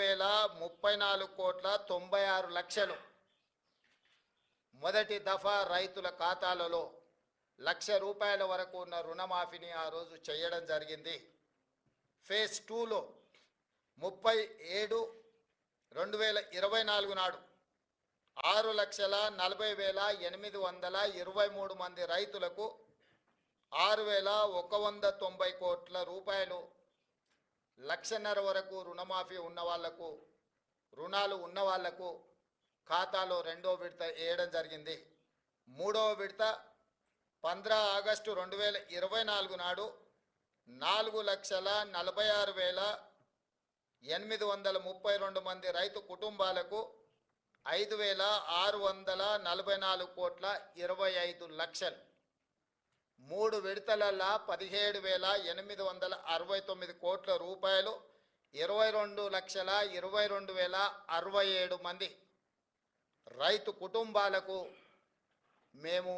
వేల ముప్పై నాలుగు కోట్ల తొంభై ఆరు లక్షలు. మొదటి దఫా రైతుల ఖాతాలలో లక్ష రూపాయల వరకు ఉన్న రుణమాఫీని ఆ రోజు చేయడం జరిగింది. ఫేజ్ టూలో ముప్పై ఏడు రెండు వేల ఇరవై నాలుగు నాడు ఆరు లక్షల నలభై వేల ఎనిమిది వందల ఇరవై మూడు మంది రైతులకు ఆరు వేల ఒక వంద తొంభై కోట్ల రూపాయలు లక్షన్నర వరకు రుణమాఫీ ఉన్న వాళ్ళకు రుణాలు ఉన్న వాళ్ళకు ఖాతాలో రెండో విడత వేయడం జరిగింది. మూడవ విడత పంద్ర ఆగస్టు రెండు వేల ఇరవై నాలుగు నాడు నాలుగు లక్షల నలభై ఆరు వేల ఎనిమిది వందల ముప్పై రెండు మంది రైతు కుటుంబాలకు ఐదు వేల ఆరు వందల నలభై నాలుగు కోట్ల ఇరవై ఐదు లక్షలు. మూడు విడతలల్లా పదిహేడు వేల ఎనిమిది వందల అరవై తొమ్మిది కోట్ల రూపాయలు ఇరవై రెండు లక్షల ఇరవై రెండు వేల అరవై ఏడు మంది. రైతు కుటుంబాలకు మేము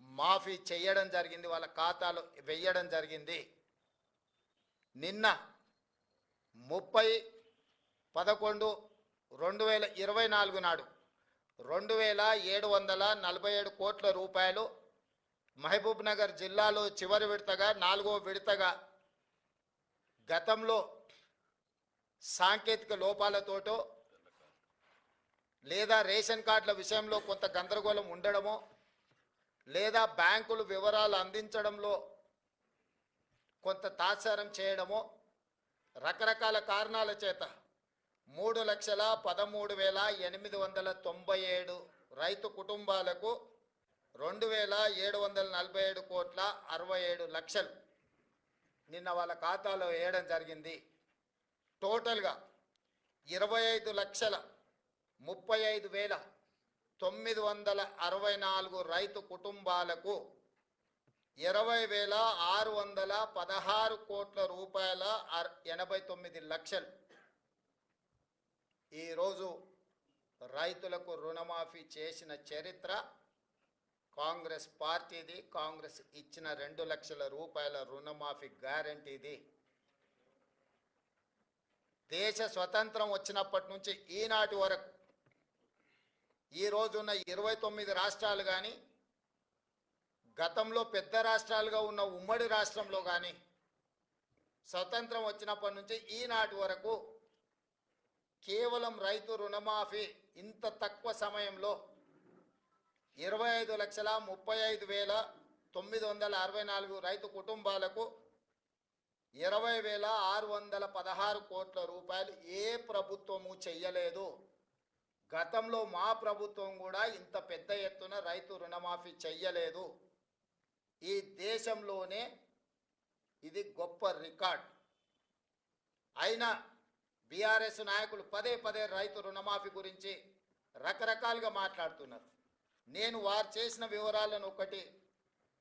మాఫీ చేయడం జరిగింది వాళ్ళ ఖాతాలు వెయ్యడం జరిగింది. నిన్న ముప్పై పదకొండు రెండు వేల ఇరవై నాలుగు నాడు రెండు వేల ఏడు వందల నలభై ఏడు కోట్ల రూపాయలు మహబూబ్ నగర్ జిల్లాలో చివరి విడతగా నాలుగో విడతగా గతంలో సాంకేతిక లోపాలతోటో లేదా రేషన్ కార్డుల విషయంలో కొంత గందరగోళం ఉండడమో లేదా బ్యాంకులు వివరాలు అందించడంలో కొంత తాత్సారం చేయడమో రకరకాల కారణాల చేత మూడు లక్షల పదమూడు వేల ఎనిమిది వందల తొంభై ఏడు రైతు కుటుంబాలకు రెండు వేల ఏడు వందల నలభై ఏడు కోట్ల అరవై ఏడు లక్షలు నిన్న వాళ్ళ ఖాతాలో వేయడం జరిగింది. టోటల్గా ఇరవై ఐదు లక్షల ముప్పై ఐదు వేల తొమ్మిది వందల అరవై నాలుగు రైతు కుటుంబాలకు ఇరవై వేల ఆరు వందల పదహారు కోట్ల రూపాయల ఎనభై తొమ్మిది లక్షలు. ఈరోజు రైతులకు రుణమాఫీ చేసిన చరిత్ర కాంగ్రెస్ పార్టీది కాంగ్రెస్ ఇచ్చిన రెండు లక్షల రూపాయల రుణమాఫీ గ్యారంటీది. దేశ స్వతంత్రం వచ్చినప్పటి నుంచి ఈనాటి వరకు ఈ రోజున్న ఇరవై తొమ్మిది రాష్ట్రాలు కానీ గతంలో పెద్ద రాష్ట్రాలుగా ఉన్న ఉమ్మడి రాష్ట్రంలో కానీ స్వతంత్రం వచ్చినప్పటి నుంచి ఈనాటి వరకు కేవలం రైతు రుణమాఫీ ఇంత తక్కువ సమయంలో ఇరవై ఐదు లక్షల ముప్పై ఐదు వేల తొమ్మిది వందల అరవై నాలుగు రైతు కుటుంబాలకు ఇరవై వేల ఆరు వందల పదహారు కోట్ల రూపాయలు ఏ ప్రభుత్వము చెయ్యలేదు. గతంలో మా ప్రభుత్వం కూడా ఇంత పెద్ద ఎత్తున రైతు రుణమాఫీ చెయ్యలేదు. ఈ దేశంలోనే ఇది గొప్ప రికార్డ్. అయినా బీఆర్ఎస్ నాయకులు పదే పదే రైతు రుణమాఫీ గురించి రకరకాలుగా మాట్లాడుతున్నారు. నేను వారు చేసిన వివరాలను ఒకటి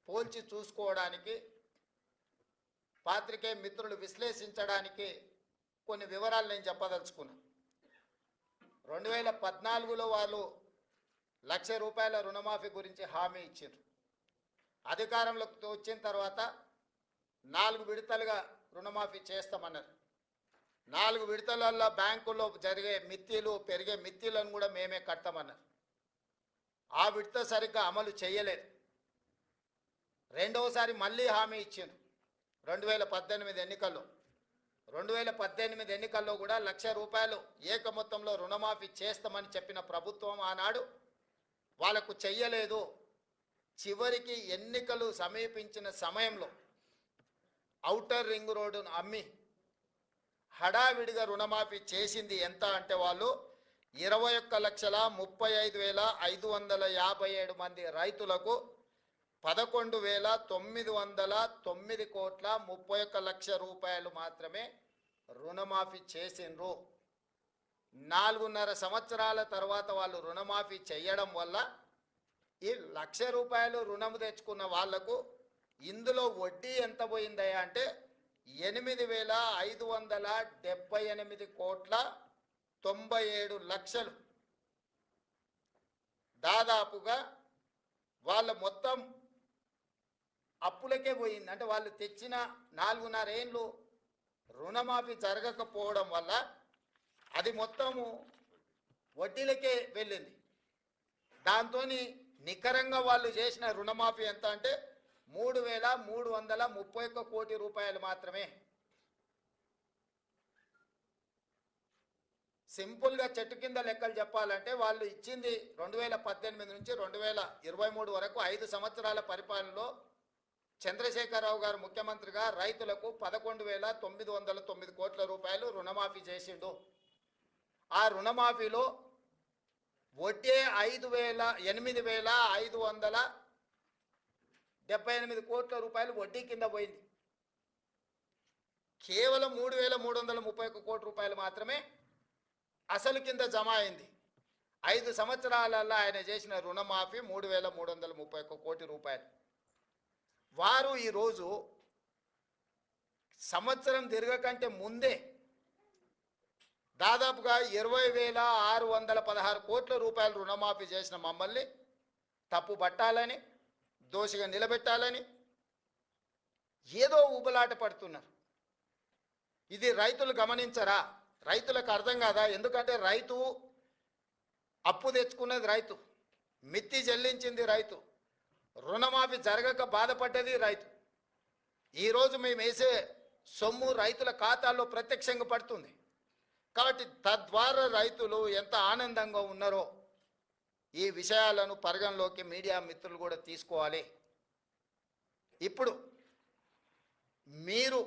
పోల్చి చూసుకోవడానికి పాత్రికే మిత్రులు విశ్లేషించడానికి కొన్ని వివరాలు నేను చెప్పదలుచుకున్నాను రెండు వేల పద్నాలుగులో వాళ్ళు లక్ష రూపాయల రుణమాఫీ గురించి హామీ ఇచ్చారు. అధికారంలోకి వచ్చిన తర్వాత నాలుగు విడతలుగా రుణమాఫీ చేస్తామన్నారు. నాలుగు విడతలల్లో బ్యాంకుల్లో జరిగే మిత్తిలు పెరిగే మిత్తిలను కూడా మేమే కడతామన్నారు. ఆ విడత సరిగ్గా అమలు చేయలేదు. రెండవసారి మళ్ళీ హామీ ఇచ్చింది రెండు వేల పద్దెనిమిది ఎన్నికల్లో. రెండు వేల పద్దెనిమిది ఎన్నికల్లో కూడా లక్ష రూపాయలు ఏక మొత్తంలో రుణమాఫీ చేస్తామని చెప్పిన ప్రభుత్వం ఆనాడు వాళ్ళకు చెయ్యలేదు. చివరికి ఎన్నికలు సమీపించిన సమయంలో ఔటర్ రింగ్ రోడ్డును అమ్మి హడావిడిగా రుణమాఫీ చేసింది ఎంత అంటే వాళ్ళు ఇరవై ఒక్క లక్షల ముప్పై ఐదు వేల ఐదు వందల యాభై ఏడు మంది రైతులకు పదకొండు వేల తొమ్మిది వందల తొమ్మిది కోట్ల ముప్పై ఒక్క లక్ష రూపాయలు మాత్రమే రుణమాఫీ చేసిండ్రు. నాలుగున్నర సంవత్సరాల తర్వాత వాళ్ళు రుణమాఫీ చేయడం వల్ల ఈ లక్ష రూపాయలు రుణం తెచ్చుకున్న వాళ్ళకు ఇందులో వడ్డీ ఎంత పోయిందయ్యా అంటే ఎనిమిది వేల ఐదు వందల డెబ్బై ఎనిమిది కోట్ల తొంభై ఏడు లక్షలు. దాదాపుగా వాళ్ళ మొత్తం అప్పులకే పోయింది. అంటే వాళ్ళు తెచ్చిన నాలుగున్నర ఏళ్ళు రుణమాఫీ జరగకపోవడం వల్ల అది మొత్తము వడ్డీలకే వెళ్ళింది. దాంతో నికరంగా వాళ్ళు చేసిన రుణమాఫీ ఎంత అంటే మూడు వేల మూడు వందల ముప్పై ఒక్క కోటి రూపాయలు మాత్రమే. సింపుల్గా చెట్టు కింద లెక్కలు చెప్పాలంటే వాళ్ళు ఇచ్చింది రెండు వేల పద్దెనిమిది నుంచి రెండు వేల ఇరవై మూడు వరకు ఐదు సంవత్సరాల పరిపాలనలో చంద్రశేఖరరావు గారు ముఖ్యమంత్రిగా రైతులకు పదకొండు వేల తొమ్మిది వందల తొమ్మిది కోట్ల రూపాయలు రుణమాఫీ చేసిండు. ఆ రుణమాఫీలో వడ్డే ఐదు వేల ఎనిమిది వేల ఐదు వందల డెబ్బై ఎనిమిది కోట్ల రూపాయలు వడ్డీ కింద పోయింది. కేవలం మూడు వేల మూడు వందల ముప్పై ఒక్క కోట్ల రూపాయలు మాత్రమే అసలు కింద జమ అయింది. ఐదు సంవత్సరాలలో ఆయన చేసిన రుణమాఫీ మూడు వేల మూడు వందల ముప్పై ఒక్క కోటి రూపాయలు. వారు ఈరోజు సంవత్సరం తిరగకంటే ముందే దాదాపుగా ఇరవై వేల ఆరు వందల పదహారు కోట్ల రూపాయలు రుణమాఫీ చేసిన మమ్మల్ని తప్పు పట్టాలని దోషిగా నిలబెట్టాలని ఏదో ఊబలాట పడుతున్నారు. ఇది రైతులు గమనించరా? రైతులకు అర్థం కాదా? ఎందుకంటే రైతు అప్పు తెచ్చుకున్నది రైతు మిత్తి చెల్లించింది రైతు రుణమాఫీ జరగక బాధపడ్డది రైతు. ఈరోజు మేము వేసే సొమ్ము రైతుల ఖాతాల్లో ప్రత్యక్షంగా పడుతుంది. కాబట్టి తద్వారా రైతులు ఎంత ఆనందంగా ఉన్నారో ఈ విషయాలను పరిగణలోకి మీడియా మిత్రులు కూడా తీసుకోవాలి. ఇప్పుడు మీరు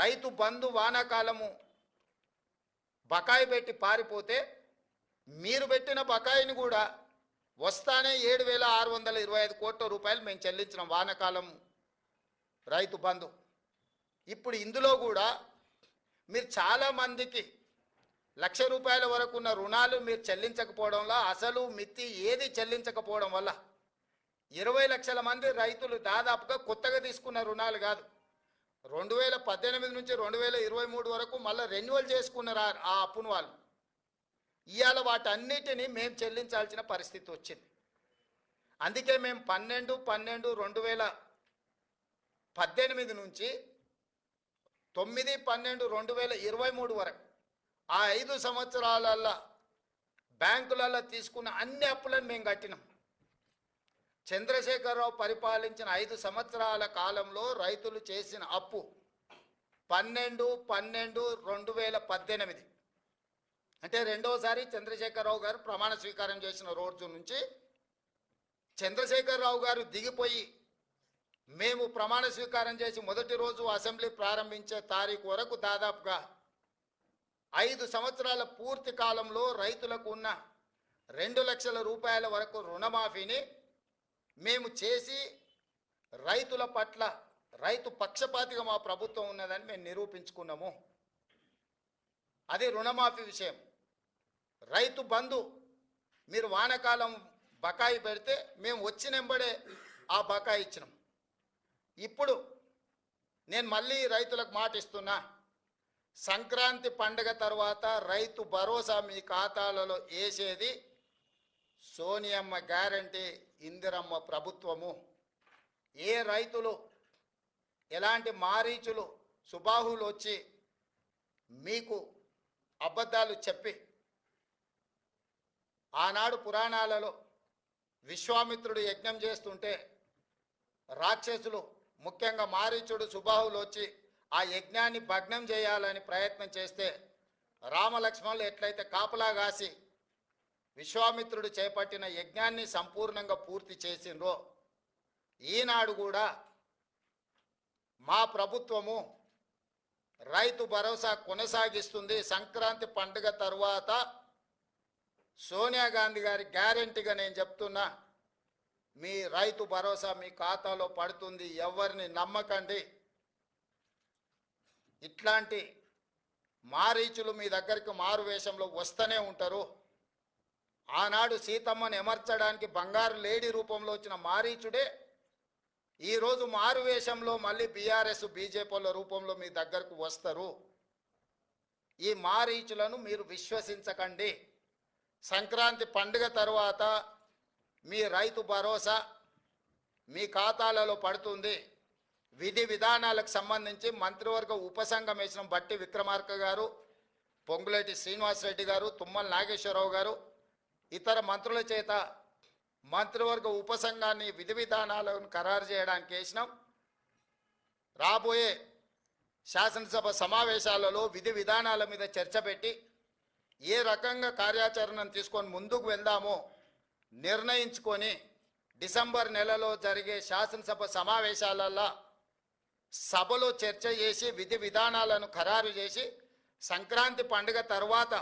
రైతు బంధు వానాకాలము బకాయి పెట్టి పారిపోతే మీరు పెట్టిన బకాయిని కూడా వస్తానే ఏడు వేల ఆరు వందల ఇరవై ఐదు కోట్ల రూపాయలు మేము చెల్లించిన వానకాలం రైతు బంధు. ఇప్పుడు ఇందులో కూడా మీరు చాలామందికి లక్ష రూపాయల వరకు ఉన్న రుణాలు మీరు చెల్లించకపోవడంలో అసలు మిత్తి ఏది చెల్లించకపోవడం వల్ల ఇరవై లక్షల మంది రైతులు దాదాపుగా కొత్తగా తీసుకున్న రుణాలు కాదు. రెండు వేల పద్దెనిమిది నుంచి రెండు వేల ఇరవై మూడు వరకు మళ్ళీ రెన్యువల్ చేసుకున్నారు ఆ- ఆ అప్పును వాళ్ళు. ఇవాళ వాటన్నిటిని మేము చెల్లించాల్సిన పరిస్థితి వచ్చింది. అందుకే మేము పన్నెండు పన్నెండు రెండు వేల పద్దెనిమిది నుంచి తొమ్మిది పన్నెండు రెండు వేల ఇరవై మూడు వరకు ఆ ఐదు సంవత్సరాలల్లో బ్యాంకులలో తీసుకున్న అన్ని అప్పులను మేము కట్టినాం. చంద్రశేఖరరావు పరిపాలించిన ఐదు సంవత్సరాల కాలంలో రైతులు చేసిన అప్పు పన్నెండు పన్నెండు రెండు వేల పద్దెనిమిది. అంటే రెండోసారి చంద్రశేఖరరావు గారు ప్రమాణ స్వీకారం చేసిన రోజు నుంచి చంద్రశేఖరరావు గారు దిగిపోయి మేము ప్రమాణ స్వీకారం చేసి మొదటి రోజు అసెంబ్లీ ప్రారంభించే తారీఖు వరకు దాదాపుగా ఐదు సంవత్సరాల పూర్తి కాలంలో రైతులకు ఉన్న రెండు లక్షల రూపాయల వరకు రుణమాఫీని మేము చేసి రైతుల పట్ల రైతు పక్షపాతిగా మా ప్రభుత్వం ఉన్నదని మేము నిరూపించుకున్నాము. అది రుణమాఫీ విషయం. రైతు బంధు మీరు వానాకాలం బకాయి పెడితే మేము వచ్చినెంబడే ఆ బకాయి ఇచ్చినాం. ఇప్పుడు నేను మళ్ళీ రైతులకు మాట ఇస్తున్నా సంక్రాంతి పండగ తర్వాత రైతు భరోసా మీ ఖాతాలలో వేసేది సోనియమ్మ గ్యారంటీ ఇందిరమ్మ ప్రభుత్వము. ఏ రైతులు ఎలాంటి మారీచులు సుబాహులు వచ్చి మీకు అబద్ధాలు చెప్పి ఆనాడు పురాణాలలో విశ్వామిత్రుడు యజ్ఞం చేస్తుంటే రాక్షసులు ముఖ్యంగా మారీచుడు సుబాహులు వచ్చి ఆ యజ్ఞాన్ని భగ్నం చేయాలని ప్రయత్నం చేస్తే రామలక్ష్మణులు ఎట్లయితే కాపలా కాసి విశ్వామిత్రుడు చేపట్టిన యజ్ఞాన్ని సంపూర్ణంగా పూర్తి చేసిండ్రో ఈనాడు కూడా మా ప్రభుత్వము రైతు భరోసా కొనసాగిస్తుంది. సంక్రాంతి పండుగ తర్వాత సోనియా గాంధీ గారి గ్యారంటీగా నేను చెప్తున్నా మీ రైతు భరోసా మీ ఖాతాలో పడుతుంది. ఎవరిని నమ్మకండి. ఇట్లాంటి మారీచులు మీ దగ్గరికి మారు వేషంలో వస్తూనే ఉంటారు. ఆనాడు సీతమ్మను ఎమర్చడానికి బంగారు లేడీ రూపంలో వచ్చిన మారీచుడే ఈరోజు మారు వేషంలో మళ్ళీ బీఆర్ఎస్ బీజేపీల రూపంలో మీ దగ్గరకు వస్తారు. ఈ మారీచులను మీరు విశ్వసించకండి. సంక్రాంతి పండుగ తర్వాత మీ రైతు భరోసా మీ ఖాతాలలో పడుతుంది. విధి విధానాలకు సంబంధించి మంత్రివర్గ ఉపసంఘం వేసిన బట్టి విక్రమార్క గారు పొంగులేటి శ్రీనివాసరెడ్డి గారు తుమ్మల నాగేశ్వరరావు గారు ఇతర మంత్రుల చేత మంత్రివర్గ ఉపసంఘాన్ని విధి విధానాలను ఖరారు చేయడానికి వేసినాం. రాబోయే శాసనసభ సమావేశాలలో విధి విధానాల మీద చర్చ పెట్టి ఏ రకంగా కార్యాచరణను తీసుకొని ముందుకు వెళ్దామో నిర్ణయించుకొని డిసెంబర్ నెలలో జరిగే శాసనసభ సమావేశాలలో సభలో చర్చ చేసి విధి విధానాలను ఖరారు చేసి సంక్రాంతి పండుగ తర్వాత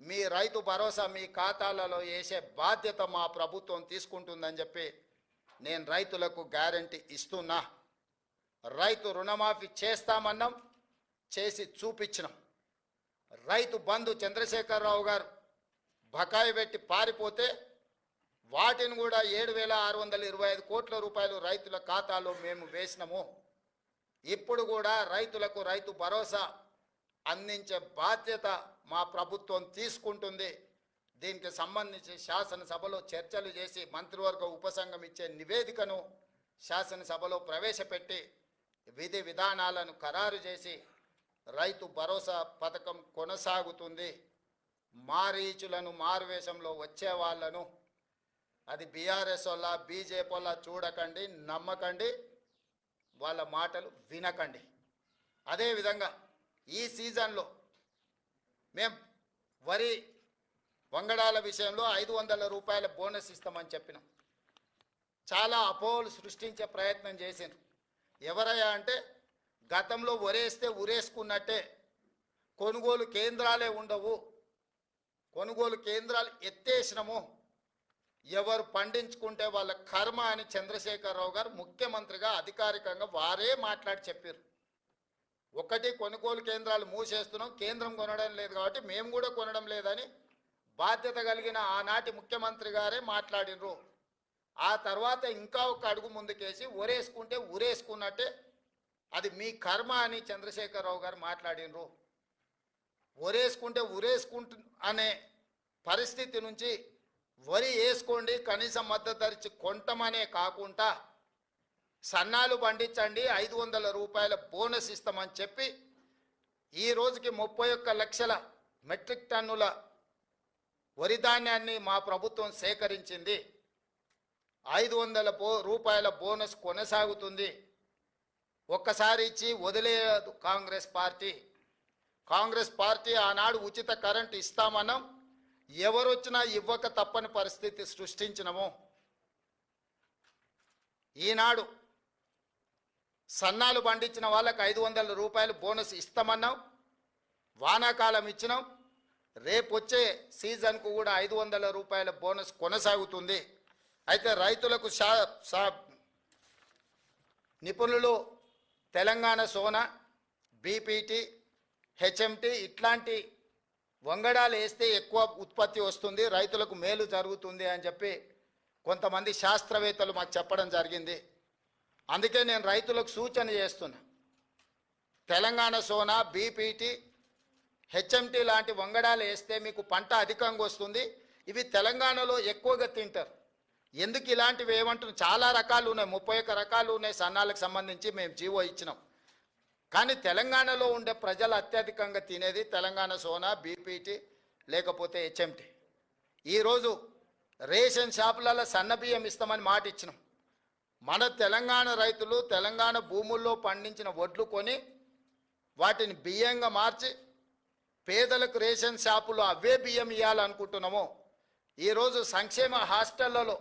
మీ రైతు భరోసా మీ ఖాతాలలో వేసే బాధ్యత మా ప్రభుత్వం తీసుకుంటుందని చెప్పి నేను రైతులకు గ్యారంటీ ఇస్తున్నా. రైతు రుణమాఫీ చేస్తామన్నాం చేసి చూపించినాం. రైతు బంధు చంద్రశేఖరరావు గారు బకాయి పెట్టి పారిపోతే వాటిని కూడా ఏడు వేల ఆరు వందల ఇరవై ఐదు కోట్ల రూపాయలు రైతుల ఖాతాలో మేము వేసినాము. ఇప్పుడు కూడా రైతులకు రైతు భరోసా అందించే బాధ్యత మా ప్రభుత్వం తీసుకుంటుంది. దీనికి సంబంధించి శాసనసభలో చర్చలు చేసి మంత్రివర్గ ఉపసంఘం ఇచ్చే నివేదికను శాసనసభలో ప్రవేశపెట్టి విధి విధానాలను ఖరారు చేసి రైతు భరోసా పథకం కొనసాగుతుంది. మారీచులను మారువేషంలో వచ్చే వాళ్ళను అది బీఆర్ఎస్ వల్ల బీజేపీ వల్ల చూడకండి నమ్మకండి వాళ్ళ మాటలు వినకండి. అదేవిధంగా ఈ సీజన్లో మేం వరి వంగడాల విషయంలో ఐదు వందల రూపాయల బోనస్ ఇస్తామని చెప్పినాం. చాలా అపోహలు సృష్టించే ప్రయత్నం చేసిండ్రు. ఎవరయ్యా అంటే గతంలో ఒరేస్తే ఉరేసుకున్నట్టే కొనుగోలు కేంద్రాలే ఉండవు. కొనుగోలు కేంద్రాలు ఎత్తేసినము. ఎవరు పండించుకుంటే వాళ్ళ కర్మ అని చంద్రశేఖరరావు గారు ముఖ్యమంత్రిగా అధికారికంగా వారే మాట్లాడి చెప్పారు ఒకటి కొనుగోలు కేంద్రాలు మూసేస్తున్నాం కేంద్రం కొనడం లేదు కాబట్టి మేము కూడా కొనడం లేదని బాధ్యత కలిగిన ఆనాటి ముఖ్యమంత్రి గారే మాట్లాడినరు. ఆ తర్వాత ఇంకా ఒక అడుగు ముందుకేసి ఉరేసుకుంటే ఉరేసుకున్నట్టే అది మీ కర్మ అని చంద్రశేఖరరావు గారు మాట్లాడినరు. ఒరేసుకుంటే ఉరేసుకుంటు అనే పరిస్థితి నుంచి వరి వేసుకోండి కనీసం మద్దతు ధరించి కొంటమనే కాకుండా సన్నాలు పండించండి ఐదు వందల రూపాయల బోనస్ ఇస్తామని చెప్పి ఈ రోజుకి ముప్పై ఒక్క లక్షల మెట్రిక్ టన్నుల వరి ధాన్యాన్ని మా ప్రభుత్వం సేకరించింది. ఐదు వందల బో రూపాయల బోనస్ కొనసాగుతుంది. ఒక్కసారి ఇచ్చి వదిలేయదు కాంగ్రెస్ పార్టీ. కాంగ్రెస్ పార్టీ ఆనాడు ఉచిత కరెంట్ ఇస్తామన్నాం. ఎవరొచ్చినా ఇవ్వక తప్పని పరిస్థితి సృష్టించినము. ఈనాడు సన్నాలు పండించిన వాళ్ళకి ఐదు వందల రూపాయలు బోనస్ ఇస్తామన్నాం. వానాకాలం ఇచ్చినాం. రేపు వచ్చే సీజన్కు కూడా ఐదు వందల రూపాయల బోనస్ కొనసాగుతుంది. అయితే రైతులకు షా సా నిపుణులు తెలంగాణ సోనా బీపీటీ హెచ్ఎంటీ ఇట్లాంటి వంగడాలు వేస్తే ఎక్కువ ఉత్పత్తి వస్తుంది రైతులకు మేలు జరుగుతుంది అని చెప్పి కొంతమంది శాస్త్రవేత్తలు మాకు చెప్పడం జరిగింది. అందుకే నేను రైతులకు సూచన చేస్తున్నా. తెలంగాణ సోనా బీపీటీ హెచ్ఎంటీ లాంటి వంగడాలు వేస్తే మీకు పంట అధికంగా వస్తుంది. ఇవి తెలంగాణలో ఎక్కువగా తింటారు. ఎందుకు ఇలాంటివి ఏమంటున్నాం? చాలా రకాలు ఉన్నాయి. ముప్పై ఒక్క రకాలు ఉన్నాయి సన్నాలకు సంబంధించి మేము జీవో ఇచ్చినాం. కానీ తెలంగాణలో ఉండే ప్రజలు అత్యధికంగా తినేది తెలంగాణ సోనా బీపీటీ లేకపోతే హెచ్ఎంటీ. ఈరోజు రేషన్ షాపులలో సన్న బియ్యం ఇస్తామని మాట ఇచ్చినాం మన తెలంగాణ రైతులు తెలంగాణ భూముల్లో పండించిన వడ్లు కొని వాటిని బియ్యంగా మార్చి పేదలకు రేషన్ షాపులో అవే బియ్యం ఇవ్వాలనుకుంటున్నాము ఈరోజు సంక్షేమ హాస్టళ్ళలో